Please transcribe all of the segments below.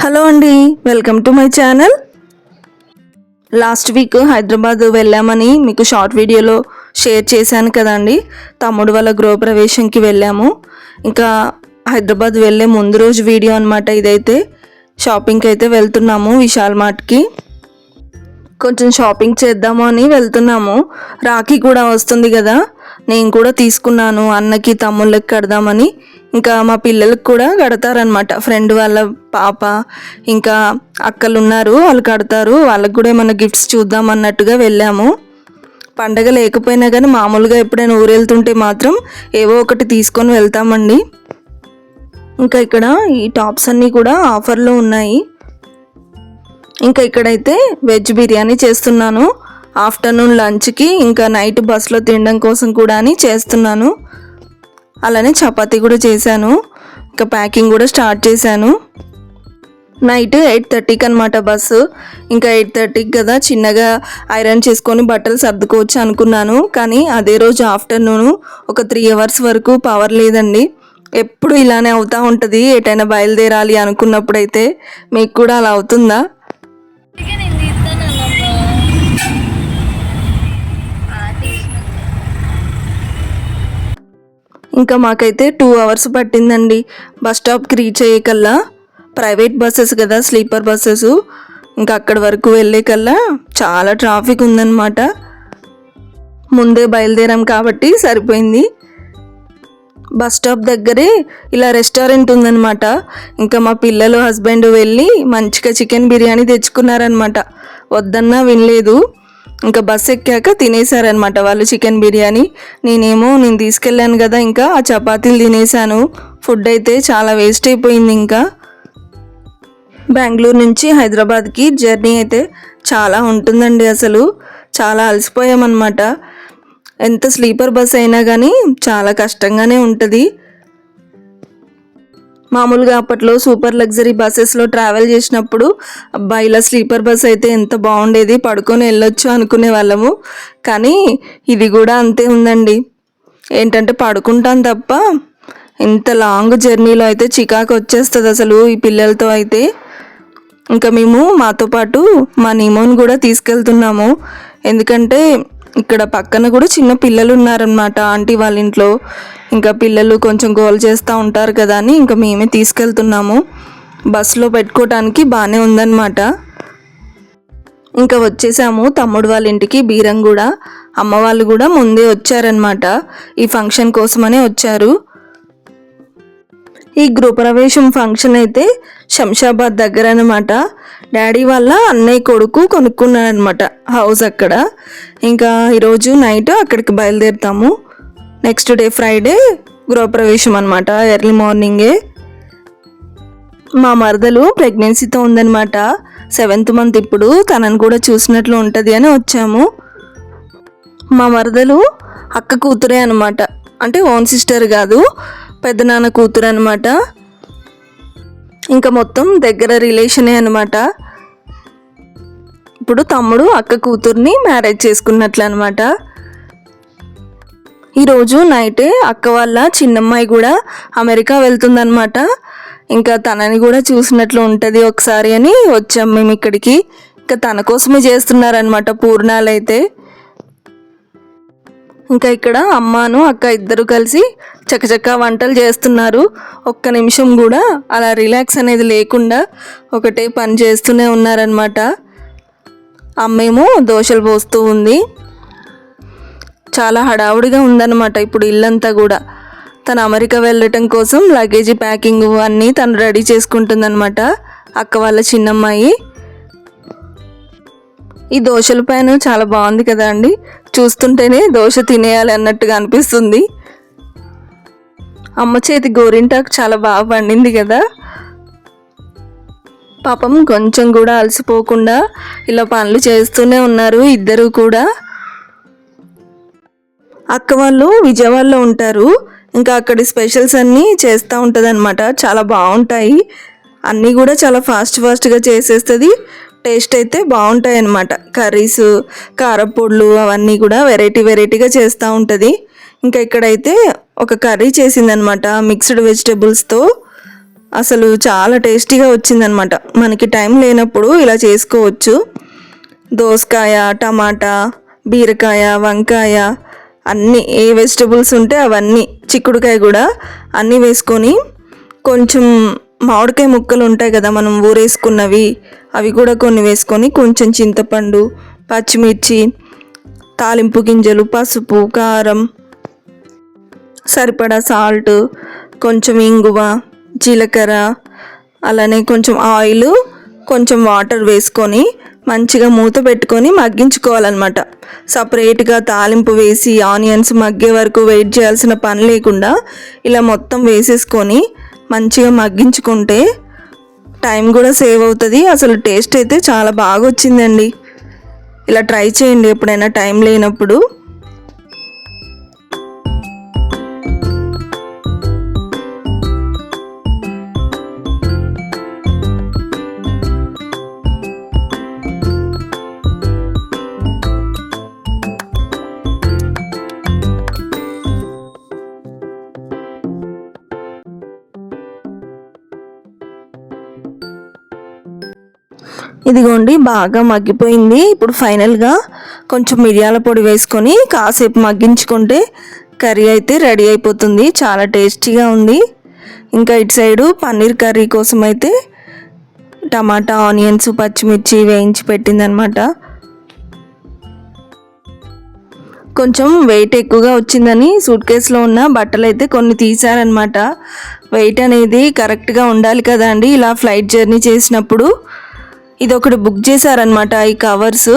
Hello అండి welcome to my channel. Last week Hyderabad వెళ్ళామని మీకు షార్ట్ వీడియోలో షేర్ చేశాను కదండి. తమ్ముడు వాళ్ళ గృహప్రవేశంకి వెళ్ళాము. ఇంకా హైదరాబాద్ వెళ్ళే ముందు రోజు వీడియో అనమాట ఇదైతే. షాపింగ్కి అయితే వెళ్తున్నాము విశాల్ మార్ట్కి. కొంచెం షాపింగ్ చేద్దాము అని వెళ్తున్నాము. రాఖీ కూడా వస్తుంది కదా. నేను కూడా తీసుకున్నాను అన్నకి తమ్ముళ్ళకి కడదామని. ఇంకా మా పిల్లలకు కూడా కడతారనమాట ఫ్రెండ్ వాళ్ళ పాప ఇంకా అక్కలు ఉన్నారు వాళ్ళు కడతారు. వాళ్ళకి కూడా ఏమైనా గిఫ్ట్స్ చూద్దాం అన్నట్టుగా వెళ్ళాము. పండగ లేకపోయినా కానీ మామూలుగా ఎప్పుడైనా ఊరు వెళ్తుంటే మాత్రం ఏవో ఒకటి తీసుకొని వెళ్తామండి. ఇంకా ఇక్కడ ఈ టాప్స్ అన్నీ కూడా ఆఫర్లో ఉన్నాయి. ఇంకా ఇక్కడైతే వెజ్ బిర్యానీ చేస్తున్నాను. ఆఫ్టర్నూన్ లంచ్కి ఇంకా నైట్ బస్లో తినడం కోసం కూడా అని చేస్తున్నాను. అలానే చపాతీ కూడా చేశాను. ఇంకా ప్యాకింగ్ కూడా స్టార్ట్ చేశాను. నైట్ ఎయిట్ థర్టీకి అనమాట బస్సు. ఇంకా ఎయిట్ థర్టీకి కదా చిన్నగా ఐరన్ చేసుకొని బట్టలు సర్దుకోవచ్చు అనుకున్నాను. కానీ అదే రోజు ఆఫ్టర్నూన్ ఒక త్రీ అవర్స్ వరకు పవర్ లేదండి. ఎప్పుడు ఇలానే అవుతూ ఉంటుంది. ఎటైనా బయలుదేరాలి అనుకున్నప్పుడైతే మీకు కూడా అలా అవుతుందా? ఇంకా మాకైతే టూ అవర్స్ పట్టిందండి. బస్ స్టాప్కి రీచ్ అయ్యే కల్లా ప్రైవేట్ బస్సెస్ కదా స్లీపర్ బస్సెస్ ఇంకా అక్కడి వరకు వెళ్ళే కల్లా చాలా ట్రాఫిక్ ఉందన్నమాట. ముందే బయలుదేరాం కాబట్టి సరిపోయింది. బస్ స్టాప్ దగ్గరే ఇలా రెస్టారెంట్ ఉందన్నమాట. ఇంకా మా పిల్లలు హస్బెండ్ వెళ్ళి మంచిగా చికెన్ బిర్యానీ తెచ్చుకున్నారనమాట వద్దన్నా వినలేదు. ఇంకా బస్ ఎక్కాక తినేసారనమాట వాళ్ళు చికెన్ బిర్యానీ. నేనేమో నేను తీసుకెళ్ళాను కదా ఇంకా ఆ చపాతీలు తినేసాను ఫుడ్ అయితే చాలా వేస్ట్ అయిపోయింది ఇంకా. బెంగళూరు నుంచి హైదరాబాద్కి జర్నీ అయితే చాలా ఉంటుందండి అసలు. చాలా అలసిపోయామన్నమాట. ఎంత స్లీపర్ బస్ అయినా కానీ చాలా కష్టంగానే ఉంటుంది. మామూలుగా అప్పట్లో సూపర్ లగ్జరీ బస్సెస్లో ట్రావెల్ చేసినప్పుడు అబ్బా ఇలా స్లీపర్ బస్ అయితే ఎంత బాగుండేది పడుకొని వెళ్ళొచ్చు అనుకునే వాళ్ళము. కానీ ఇది కూడా అంతే ఉందండి. ఏంటంటే పడుకుంటాం తప్ప ఇంత లాంగ్ జర్నీలో అయితే చికాకు వచ్చేస్తుంది అసలు ఈ పిల్లలతో అయితే. ఇంకా మేము మాతో పాటు మా నీమోని కూడా తీసుకెళ్తున్నాము. ఎందుకంటే ఇక్కడ పక్కన కూడా చిన్న పిల్లలు ఉన్నారనమాట ఆంటీ వాళ్ళ ఇంట్లో ఇంకా పిల్లలు కొంచెం గోల్ చేస్తూ ఉంటారు కదా అని ఇంకా మేమే తీసుకెళ్తున్నాము. బస్సులో పెట్టుకోవటానికి బాగానే ఉందన్నమాట. ఇంకా వచ్చేసాము తమ్ముడు వాళ్ళ ఇంటికి బీరం కూడా. అమ్మ వాళ్ళు కూడా ముందే వచ్చారనమాట ఈ ఫంక్షన్ కోసమనే వచ్చారు. ఈ గృహప్రవేశం ఫంక్షన్ అయితే శంషాబాద్ దగ్గర అనమాట డాడీ వాళ్ళ అన్నయ్య కొడుకు కొనుక్కున్నాడనమాట హౌస్ అక్కడ. ఇంకా ఈరోజు నైట్ అక్కడికి బయలుదేరుతాము. నెక్స్ట్ డే ఫ్రైడే గృహప్రవేశం అనమాట ఎర్లీ మార్నింగే మా మరదలు ప్రెగ్నెన్సీతో ఉందనమాట సెవెంత్ మంత్ ఇప్పుడు తనని కూడా చూసినట్లు ఉంటుంది అని వచ్చాము. మా మరదలు అక్క కూతురే అనమాట అంటే ఓన్ సిస్టర్ కాదు. పెద్దనాన్న కూతురు అనమాట ఇంకా మొత్తం దగ్గర రిలేషనే అనమాట ఇప్పుడు తమ్ముడు అక్క కూతుర్ని మ్యారేజ్ చేసుకున్నట్లు అనమాట ఈరోజు నైటే అక్క వాళ్ళ చిన్నమ్మాయి కూడా అమెరికా వెళ్తుందనమాట ఇంకా తనని కూడా చూసినట్లు ఉంటుంది ఒకసారి అని వచ్చాం మేము ఇక్కడికి. ఇంకా తన కోసమే చేస్తున్నారనమాట పూర్ణాలు అయితే. ఇంకా ఇక్కడ అమ్మాను అక్క ఇద్దరు కలిసి చకచక వంటలు చేస్తున్నారు. ఒక్క నిమిషం కూడా అలా రిలాక్స్ అనేది లేకుండా ఒకటే పని చేస్తూనే ఉన్నారనమాట అమ్మేమో దోశలు పోస్తూ ఉంది. చాలా హడావుడిగా ఉందన్నమాట ఇప్పుడు ఇల్లంతా కూడా. తను అమెరికా వెళ్ళటం కోసం లగేజీ ప్యాకింగ్ అన్నీ తను రెడీ చేసుకుంటుందన్నమాట. అక్క వాళ్ళ చిన్నమ్మాయి. ఈ దోశల పైన చాలా బాగుంది కదా అండి? చూస్తుంటేనే దోశ తినేయాలి అన్నట్టుగా అనిపిస్తుంది. అమ్మ చేతి గోరింటాకు చాలా బాగా పండింది కదా? పాపం కొంచెం కూడా అలసిపోకుండా ఇలా పనులు చేస్తూనే ఉన్నారు ఇద్దరు కూడా. అక్క వాళ్ళు విజయవాడలో ఉంటారు. ఇంకా అక్కడి స్పెషల్స్ అన్నీ చేస్తూ ఉంటుంది చాలా బాగుంటాయి. అన్నీ కూడా చాలా ఫాస్ట్ ఫాస్ట్గా చేసేస్తుంది. టేస్ట్ అయితే బాగుంటాయి అన్నమాట కర్రీస్ కారపొడులు అవన్నీ కూడా వెరైటీ వెరైటీగా చేస్తూ ఉంటుంది. ఇంకా ఇక్కడైతే ఒక కర్రీ చేసిందనమాట మిక్స్డ్ వెజిటేబుల్స్తో అసలు చాలా టేస్టీగా వచ్చిందనమాట మనకి టైం లేనప్పుడు ఇలా చేసుకోవచ్చు. దోసకాయ టమాటా బీరకాయ వంకాయ అన్నీ ఏ వెజిటబుల్స్ ఉంటే అవన్నీ చిక్కుడుకాయ కూడా అన్నీ వేసుకొని కొంచెం మామిడికాయ ముక్కలు ఉంటాయి కదా మనం ఊరేసుకున్నవి అవి కూడా కొన్ని వేసుకొని కొంచెం చింతపండు పచ్చిమిర్చి తాలింపు గింజలు పసుపు కారం సరిపడా సాల్ట్ కొంచెం ఇంగువ జీలకర్ర అలానే కొంచెం ఆయిల్ కొంచెం వాటర్ వేసుకొని మంచిగా మూత పెట్టుకొని మగ్గించుకోవాలన్నమాట. సపరేట్గా తాలింపు వేసి ఆనియన్స్ మగ్గే వరకు వెయిట్ చేయాల్సిన పని లేకుండా ఇలా మొత్తం వేసేసుకొని మంచిగా మగ్గించుకుంటే టైం కూడా సేవ్ అవుతుంది. అసలు టేస్ట్ అయితే చాలా బాగా వచ్చిందండి ఇలా ట్రై చేయండి ఎప్పుడైనా టైం లేనప్పుడు. ఇదిగోండి బాగా మగ్గిపోయింది. ఇప్పుడు ఫైనల్గా కొంచెం మిరియాల పొడి వేసుకొని కాసేపు మగ్గించుకుంటే కర్రీ అయితే రెడీ అయిపోతుంది. చాలా టేస్టీగా ఉంది. ఇంకా ఇటు సైడు పన్నీర్ కర్రీ కోసం అయితే టమాటా ఆనియన్స్ పచ్చిమిర్చి వేయించి పెట్టిందనమాట కొంచెం వెయిట్ ఎక్కువగా వచ్చిందని సూట్ కేసులో ఉన్న బట్టలు అయితే కొన్ని తీశారనమాట వెయిట్ అనేది కరెక్ట్గా ఉండాలి కదండి ఇలా ఫ్లైట్ జర్నీ చేసినప్పుడు ఇది ఒకటి బుక్ చేశారనమాట ఈ కవర్స్.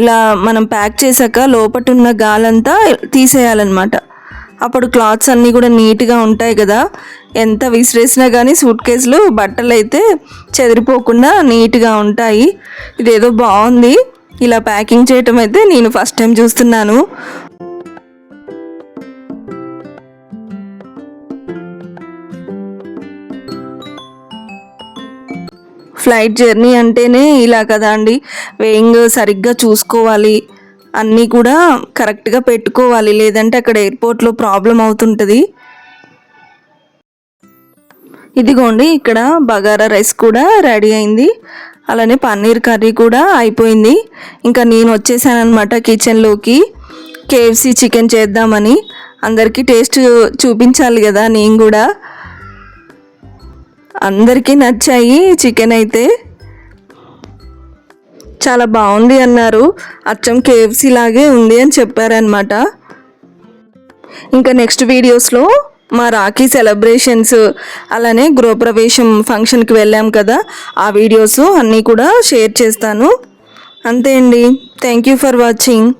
ఇలా మనం ప్యాక్ చేశాక లోపట ఉన్న గాలంతా తీసేయాలన్నమాట. అప్పుడు క్లాత్స్ అన్నీ కూడా నీట్గా ఉంటాయి కదా. ఎంత విసిరేసినా కానీ సూట్ కేసులు బట్టలు అయితే చెదిరిపోకుండా నీట్గా ఉంటాయి. ఇదేదో బాగుంది. ఇలా ప్యాకింగ్ చేయటం అయితే నేను ఫస్ట్ టైం చూస్తున్నాను. ఫ్లైట్ జర్నీ అంటేనే ఇలా కదా అండి. వేయింగ్ సరిగ్గా చూసుకోవాలి. అన్నీ కూడా కరెక్ట్గా పెట్టుకోవాలి. లేదంటే అక్కడ ఎయిర్పోర్ట్లో ప్రాబ్లం అవుతుంటుంది. ఇదిగోండి ఇక్కడ బగారా రైస్ కూడా రెడీ అయింది. అలానే పన్నీర్ కర్రీ కూడా అయిపోయింది. ఇంకా నేను వచ్చేసానమాట కిచెన్లోకి కేఎఫ్సి చికెన్ చేద్దామని. అందరికీ టేస్ట్ చూపించాలి కదా నేను కూడా. అందరికీ నచ్చాయి చికెన్ అయితే. చాలా బాగుంది అన్నారు. అచ్చం కేఎఫ్సీ లాగే ఉంది అని చెప్పారనమాట ఇంకా నెక్స్ట్ వీడియోస్లో మా రాఖీ సెలబ్రేషన్స్ అలానే గృహప్రవేశం ఫంక్షన్కి వెళ్ళాం కదా ఆ వీడియోస్ అన్నీ కూడా షేర్ చేస్తాను. అంతే అండి. Thank you for watching.